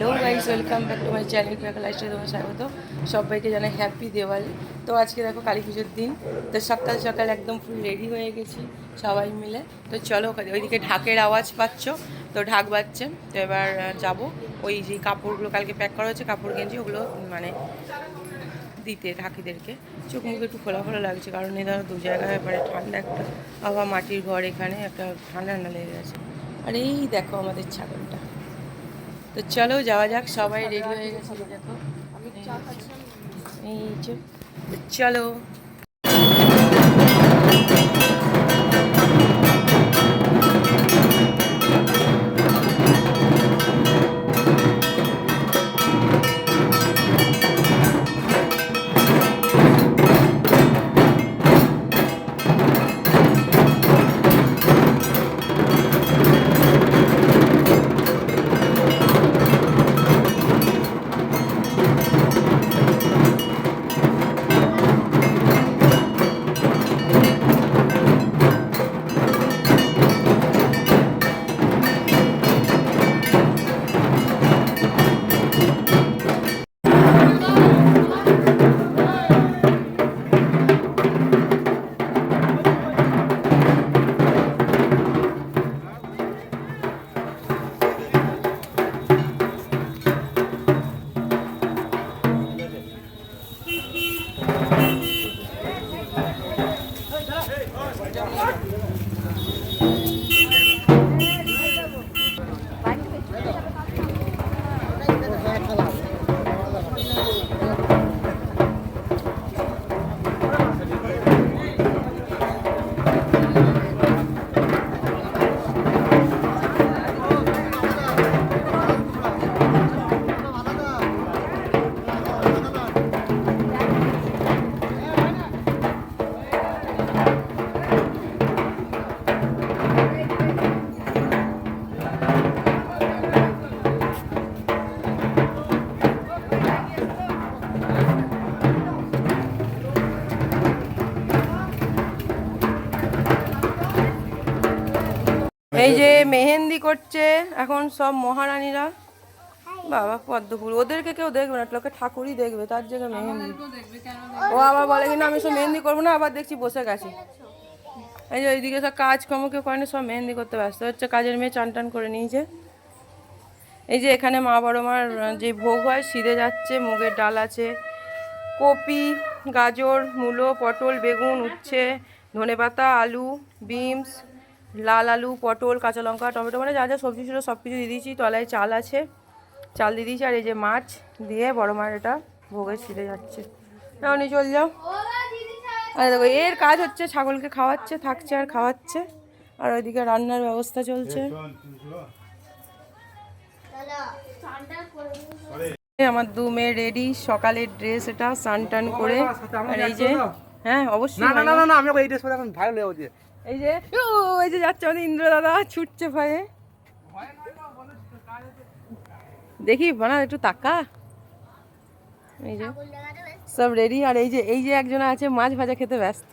Hello guys, welcome back to my channel Priyanka lifestyle তোমার স্বাগত। সবাইকে জানাই হ্যাপি দেওয়ালি। তো আজকে দেখো কালী পুজোর দিন, তো সকাল সকাল একদম ফুল রেডি হয়ে গেছি সবাই মিলে। তো চলো ওইদিকে ঢাকের আওয়াজ পাচ্ছ, তো ঢাক বাজছে। তো এবার যাব। ওই যে কাপড়গুলো কালকে প্যাক করা হয়েছে, কাপড় গেঞ্জি, ওগুলো মানে দিতে ঢাকিদেরকে। চোখ মুখ একটু খোলা খোলা লাগছে, কারণ এই ধরো দু জায়গায় মানে ঠান্ডা একটা আবার মাটির ঘর এখানে, একটা ঠান্ডা ঠান্ডা লেগে গেছে। আর এই দেখো আমাদের ছাগলটা। তো চলো যাওয়া যাক সবাই রেডি হয়ে গেছে। এই দেখো। এই যে তো চলো। Mark. এই যে মেহেন্দি করছে এখন সব মহারানীরা। বাবা পদ্ম ফুল। ওদেরকে কেউ দেখবে না লোকে ঠাকুরই দেখবে তার জায়গায় মেহেন্দি। ও আবার বলে কিনা আমি সব মেহেন্দি করব না আবার দেখছি বসে গেছে। এই যে ওইদিকে সব কাজকর্ম কেউ করে না সব মেহেন্দি করতে ব্যস্ত হচ্ছে। কাজের মেয়ে চান টান করে নিয়েছে। এই যে এখানে মা বড় মার যে ভোগ হয় সিদে যাচ্ছে মুগের ডাল আছে। কপি গাজর মূলো পটল বেগুন উচ্ছে ধনেপাতা আলু বিনস লাল আলু পটল কাঁচা লঙ্কা টমেটো মানে যা যা সবজি ছিল সব কিছু দিয়ে দিয়েছি। তলায় চাল আছে। চাল দিয়ে দিয়েছি। আর এই যে মাছ দিয়ে বড় মার এটা ভোগে ছিঁড়ে যাচ্ছে। নাও নিয়ে চল যাও। আর দেখো এর কাজ হচ্ছে ছাগলকে খাওয়াচ্ছে থাকছে আর খাওয়াচ্ছে। আর ওইদিকে রান্নার ব্যবস্থা চলছে। আমার দু মেয়ে রেডি সকালের ড্রেস এটা স্নান টান করে আর এই যে হ্যাঁ অবশ্যই না না না না না আমি এই ড্রেস পরে এখন হয়ে যাচ্ছে এই যে ও, এই যে যাচ্ছে আমাদের ইন্দ্র দাদা ছুটছে ভয়ে। দেখি বানা একটু তাকা। এই যে সব রেডি আর এই যে এই যে একজন আছে মাছ ভাজা খেতে ব্যস্ত।